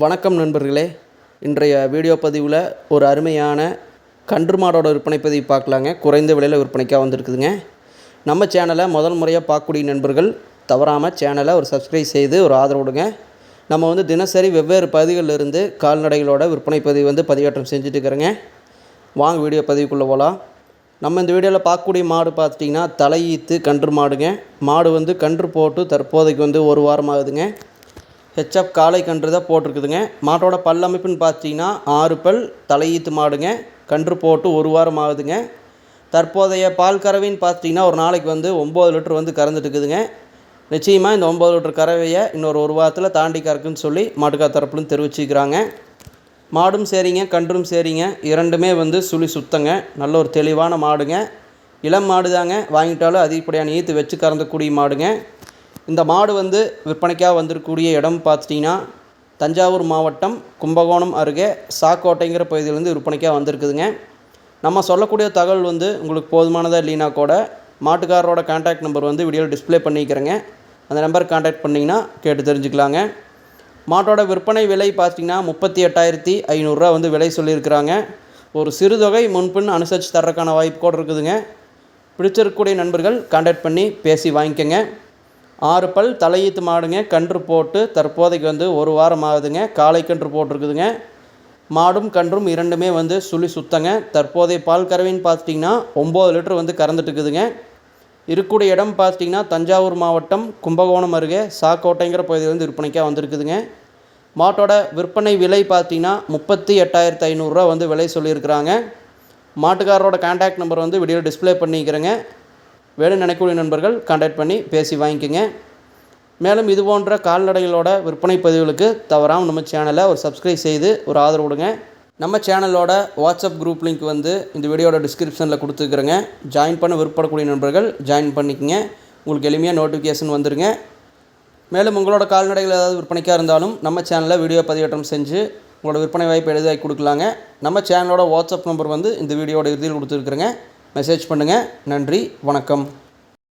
வணக்கம் நண்பர்களே. இன்றைய வீடியோ பதிவில் ஒரு அருமையான கன்று மாடோட விற்பனை பதிவு பார்க்கலாங்க. குறைந்த விலையில் விற்பனைக்காக வந்திருக்குதுங்க. நம்ம சேனலை முதல் முறையாக பார்க்கக்கூடிய நண்பர்கள் தவறாமல் சேனலை ஒரு சப்ஸ்கிரைப் செய்து ஒரு ஆதரவு கொடுங்க நம்ம வந்து தினசரி வெவ்வேறு பகுதிகளில் இருந்து கால்நடைகளோட விற்பனை பதிவு வந்து பதிவேற்றம் செஞ்சுட்டு இருக்கிறேங்க வாங்க வீடியோ பதிவுக்குள்ளே போகலாம் நம்ம இந்த வீடியோவில் பார்க்கக்கூடிய மாடு பார்த்துட்டிங்கன்னா தலையீத்து கன்று மாடுங்க. மாடு வந்து கன்று போட்டு தற்போதைக்கு வந்து ஒரு வாரம் ஆகுதுங்க ஹெச்எஃப் காளை கன்று தான் போட்டிருக்குதுங்க. மாட்டோட பல் அமைப்புன்னு பார்த்தீங்கன்னா ஆறு பல் தலையீத்து மாடுங்க. கன்று போட்டு ஒரு வாரம் ஆகுதுங்க. தற்போதைய பால் கறவைன்னு பார்த்தீங்கன்னா ஒரு நாளைக்கு வந்து ஒம்பது லிட்டர் வந்து கறந்துட்டு இருக்குதுங்க. நிச்சயமாக இந்த ஒம்பது லிட்டர் கறவையை இன்னொரு ஒரு வாரத்தில் தாண்டி கறக்குன்னு சொல்லி மாட்டுக்கார் தரப்புலும் தெரிவிச்சுக்கிறாங்க. மாடும் சரிங்க கன்றும் சரிங்க. இரண்டுமே வந்து சுழி சுத்தங்க. நல்ல ஒரு தெளிவான மாடுங்க. இளம் மாடு தாங்க வாங்கிட்டாலும் அதிகப்படியான ஈத்து வச்சு கறந்தக்கூடிய மாடுங்க. இந்த மாடு வந்து விற்பனைக்காக வந்திருக்கக்கூடிய இடம் பார்த்துட்டிங்கன்னா தஞ்சாவூர் மாவட்டம் கும்பகோணம் அருகே சாக்கோட்டைங்கிற பகுதியிலேருந்து விற்பனைக்காக வந்திருக்குதுங்க. நம்ம சொல்லக்கூடிய தகவல் வந்து உங்களுக்கு போதுமானதாக இல்லைனா கூட மாட்டுக்காரரோட கான்டாக்ட் நம்பர் வந்து வீடியோவில் டிஸ்ப்ளே பண்ணிக்கிறேங்க. அந்த நம்பர் கான்டாக்ட் பண்ணிங்கன்னா கேட்டு தெரிஞ்சுக்கலாங்க. மாட்டோட விற்பனை விலை பார்த்திங்கன்னா முப்பத்தி எட்டாயிரத்தி ஐநூறுரூவா வந்து விலை சொல்லியிருக்கிறாங்க. ஒரு சிறுதொகை முன்பின் அனுசரித்து தர்றதுக்கான வாய்ப்பு கூட இருக்குதுங்க. பிடிச்சிருக்கக்கூடிய நண்பர்கள் கான்டாக்ட் பண்ணி பேசி வாங்கிக்கோங்க. ஆறு பல் தலையீத்து மாடுங்க. கன்று போட்டு தற்போதைக்கு வந்து ஒரு வாரம் ஆகுதுங்க. காளை கன்று போட்டிருக்குதுங்க. மாடும் கன்றும் இரண்டுமே வந்து சுழி சுத்தங்க. தற்போதைய பால் கறவைன்னு பார்த்துட்டிங்கன்னா ஒம்பது லிட்டர் வந்து கறந்துட்டு இருக்குதுங்க இருக்கக்கூடிய இடம் பார்த்துட்டிங்கன்னா தஞ்சாவூர் மாவட்டம் கும்பகோணம் அருகே சாக்கோட்டைங்கிற பகுதியிலேருந்து விற்பனைக்காக வந்திருக்குதுங்க. மாட்டோட விற்பனை விலை பார்த்தீங்கன்னா முப்பத்தி எட்டாயிரத்து ஐநூறுரூவா வந்து விலை சொல்லியிருக்கிறாங்க. மாட்டுக்காரரோட கான்டாக்ட் நம்பர் வந்து வீடியோ டிஸ்ப்ளே பண்ணிக்கிறேங்க. வேணும் நினைக்கக்கூடிய நண்பர்கள் கான்டாக்ட் பண்ணி பேசி வாங்கிக்கோங்க. மேலும் இது போன்ற கால்நடைகளோட விற்பனை பதிவுகளுக்கு தவறாமல் நம்ம சேனலை ஒரு சப்ஸ்கிரைப் செய்து ஒரு ஆதரவு கொடுங்க. நம்ம சேனலோட வாட்ஸ்அப் குரூப் லிங்க் வந்து இந்த வீடியோட டிஸ்கிரிப்ஷனில் கொடுத்துருக்குறேங்க. ஜாயின் பண்ண விருப்பப்படக்கூடிய நண்பர்கள் ஜாயின் பண்ணிக்கங்க. உங்களுக்கு எளிமையாக நோட்டிஃபிகேஷன் வந்துருங்க. மேலும் உங்களோட கால்நடைகள் ஏதாவது விற்பனைக்காக இருந்தாலும் நம்ம சேனலில் வீடியோ பதிவேற்றம் செஞ்சு உங்களோட விற்பனை வாய்ப்பு எழுதாக்கி கொடுக்கலாங்க. நம்ம சேனலோட வாட்ஸ்அப் நம்பர் வந்து இந்த வீடியோட இறுதியில் கொடுத்துருக்குறேங்க. மெசேஜ் பண்ணுங்கள் நன்றி வணக்கம்.